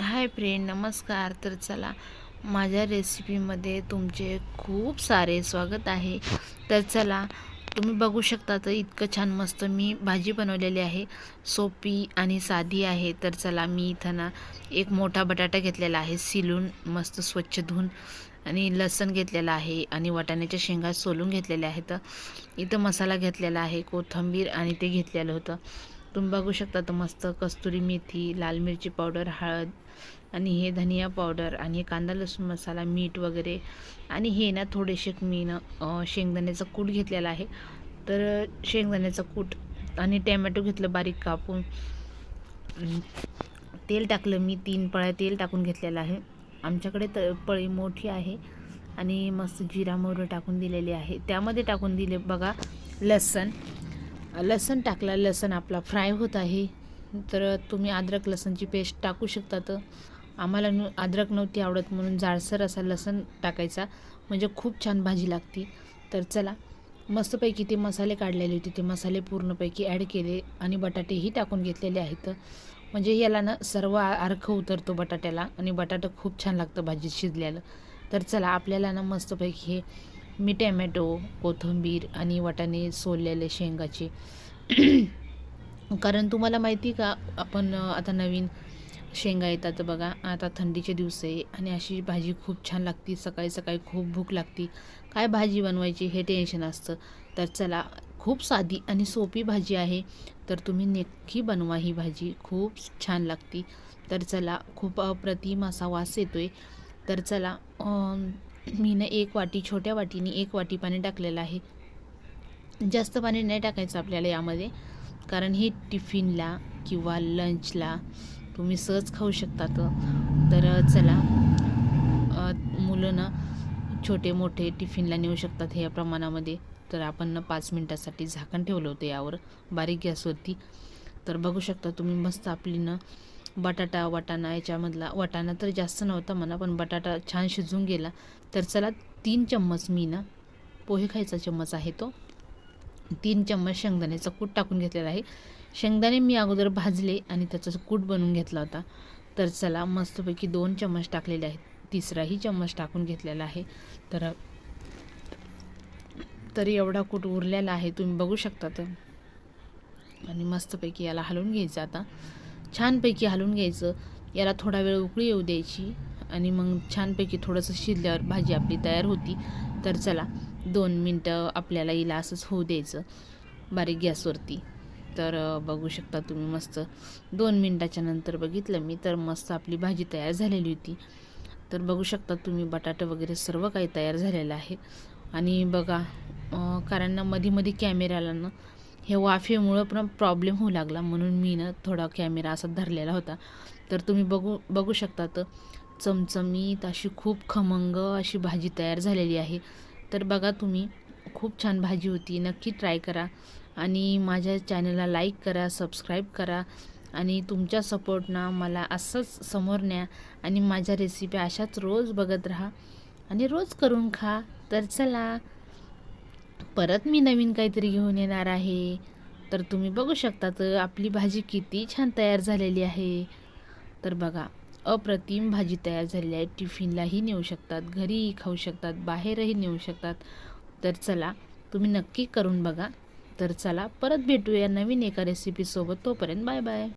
Hi friend नमस्कार. तर चला माझ्या रेसिपीमध्ये तुमचे खूप सारे स्वागत आहे. तर चला तुम्ही बघू शकता तर इतकं छान मस्त मी भाजी बनवलेली आहे. सोपी आणि साधी आहे. तर चला मी इथं ना एक मोठा बटाटा घेतलेला आहे सिलून मस्त स्वच्छ धुवून. आणि लसण घेतलेलं आहे आणि वाटाण्याच्या शेंगा सोलून घेतलेल्या आहेत. इथं मसाला घेतलेला आहे कोथिंबीर आणि ते घेतलेलं होतं. तुम्ही बघू शकता तर मस्त कस्तुरी मेथी लाल मिरची पावडर हळद आणि हे धनिया पावडर आणि हे कांदा लसूण मसाला मीठ वगैरे. आणि हे ना थोडेसे मी ना शेंगदाण्याचं कूट घेतलेला आहे. तर शेंगदाण्याचं कूट आणि टॅमॅटो घेतलं बारीक कापून. तेल टाकलं मी तीन पळ्या तेल टाकून घेतलेलं आहे. आमच्याकडे त पळी मोठी आहे आणि मस्त जिरा मोहरी टाकून दिलेली आहे. त्यामध्ये टाकून दिले बघा लसण. लसण टाकला लसण आपला फ्राय होत आहे. तर तुम्ही अद्रक लसणची पेस्ट टाकू शकता तर. आम्हाला न अद्रक नव्हती आवडत म्हणून जाडसर असा लसण टाकायचा. म्हणजे खूप छान भाजी लागते. तर चला मस्तपैकी ते मसाले काढलेले होते. ते मसाले पूर्णपैकी ॲड केले आणि बटाटेही टाकून घेतलेले आहेत. म्हणजे याला ना सर्व अर्ख उतरतो बटाट्याला आणि बटाटा खूप छान लागतं भाजीत शिजल्याला. तर चला आपल्याला ना मस्तपैकी हे मी टॅमॅटो कोथिंबीर आणि वाटाणे सोललेले शेंगाचे. कारण तुम्हाला माहिती का आपण आता नवीन शेंगा येतात बघा आता थंडीचे दिवस आहे आणि अशी भाजी खूप छान लागती सकाळी सकाळी खूप भूक लागती. काय भाजी बनवायची हे टेन्शन असतं. तर चला खूप साधी आणि सोपी भाजी आहे तर तुम्ही नक्की बनवा ही भाजी खूप छान लागती. तर चला खूप अप्रतिम असा वास येतो आहे तर चला मीनं मी ना एक वाटी छोट्या वाटीने एक वाटी पाणी टाकलेलं आहे. जास्त पाणी नाही टाकायचं आपल्याला यामध्ये कारण हे टिफिनला किंवा लंचला तुम्ही सहज खाऊ शकतात. तर चला मुलं ना छोटे मोठे टिफिनला नेऊ शकतात ह्या प्रमाणामध्ये. तर आपण ना पाच मिनटासाठी झाकण ठेवलं होतं यावर. बारीक गॅसवरती तर बघू शकता तुम्ही मस्त आपली ना बटाटा वाटाणा याच्यामधला वाटाणा तर जास्त नव्हता म्हणा पण बटाटा छान शिजून गेला. तर चला तीन चम्मच मी ना पोहे खायचा चम्मच आहे तो. तीन चम्मच शेंगदाण्याचा कूट टाकून घेतलेला आहे. शेंगदाणे मी अगोदर भाजले आणि त्याचा कूट बनवून घेतला होता. तर चला मस्तपैकी दोन चम्मच टाकलेले आहेत. तिसराही चम्मच टाकून घेतलेला आहे. तर तरी एवढा कूट उरलेला आहे तुम्ही बघू शकता तर. आणि मस्तपैकी याला हलवून घ्यायचं आता. छानपैकी हलवून घ्यायचं. याला थोडा वेळ उकळी येऊ द्यायची आणि मग छानपैकी थोडंसं शिजल्यावर भाजी आपली तयार होती. तर चला दोन मिनटं आपल्याला हिला असंच होऊ द्यायचं. बारीक गॅसवरती तर बघू शकता तुम्ही मस्त. दोन मिनटाच्या नंतर बघितलं मी तर मस्त आपली भाजी तयार झालेली होती. तर बघू शकता तुम्ही बटाटे वगैरे सर्व काही तयार झालेलं आहे. आणि बघा कारण ना मध्ये मध्ये कॅमेऱ्याला ना हे वाफेमुळं पण प्रॉब्लेम होऊ लागला म्हणून मी ना थोडा कॅमेरा असा धरलेला होता. तर तुम्ही बघू बघू शकता तर चमचमीत अशी खूप खमंग अशी भाजी तयार झालेली आहे. तर बघा तुम्ही खूप छान भाजी होती. नक्की ट्राय करा आणि माझ्या चॅनलला लाईक करा सबस्क्राईब करा आणि तुमच्या सपोर्टनं मला असंच समोर न्या आणि माझ्या रेसिपी अशाच रोज बघत राहा आणि रोज करून खा. तर चला. परत मी नवीन काहीतरी घेऊन येणार आहे. तर तुम्ही बघू शकता तर आपली भाजी किती छान तयार झालेली आहे. तर बघा अप्रतिम भाजी तयार झालेली आहे. टिफिनलाही नेऊ शकतात घरीही खाऊ शकतात बाहेरही नेऊ शकतात. तर चला तुम्ही नक्की करून बघा. तर चला परत भेटूया नवीन एका रेसिपीसोबत तोपर्यंत बाय बाय.